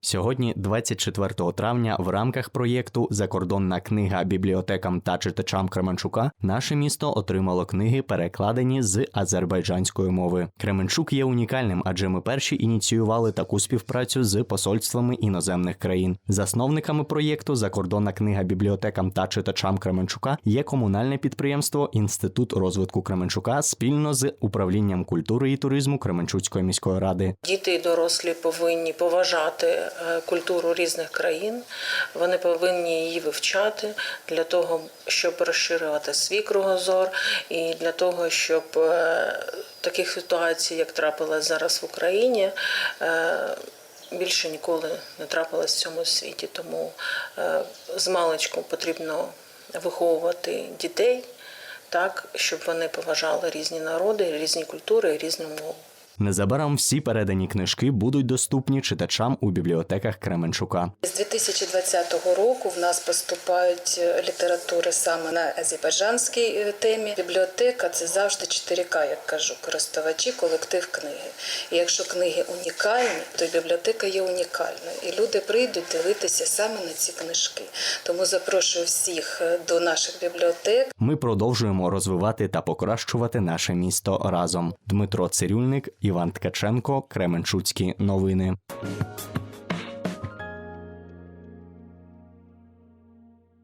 Сьогодні, 24 травня, в рамках проєкту Закордонна книга бібліотекам та читачам Кременчука наше місто отримало книги, перекладені з азербайджанської мови. Кременчук є унікальним, адже ми перші ініціювали таку співпрацю з посольствами іноземних країн. Засновниками проєкту Закордонна книга бібліотекам та читачам Кременчука є комунальне підприємство Інститут розвитку Кременчука спільно з управлінням культури і туризму Кременчуцької міської ради. Діти і дорослі повинні поважати культуру різних країн. Вони повинні її вивчати для того, щоб розширювати свій кругозор, і для того, щоб е, таких ситуацій, як трапилось зараз в Україні, е, більше ніколи не трапилось в цьому світі. Тому е, з маличку потрібно виховувати дітей так, щоб вони поважали різні народи, різні культури, різну мову. Незабаром всі передані книжки будуть доступні читачам у бібліотеках Кременчука. З 2020 року в нас поступають е, літератури саме на азербайджанській е, темі. Бібліотека це завжди 4К, як кажу, користувачі, колектив книги. І якщо книги унікальні, то й бібліотека є унікальною. І люди прийдуть дивитися саме на ці книжки. Тому запрошую всіх е, до наших бібліотек. Ми продовжуємо розвивати та покращувати наше місто разом. Дмитро Цирюльник, Іван Ткаченко, Кременчуцькі новини.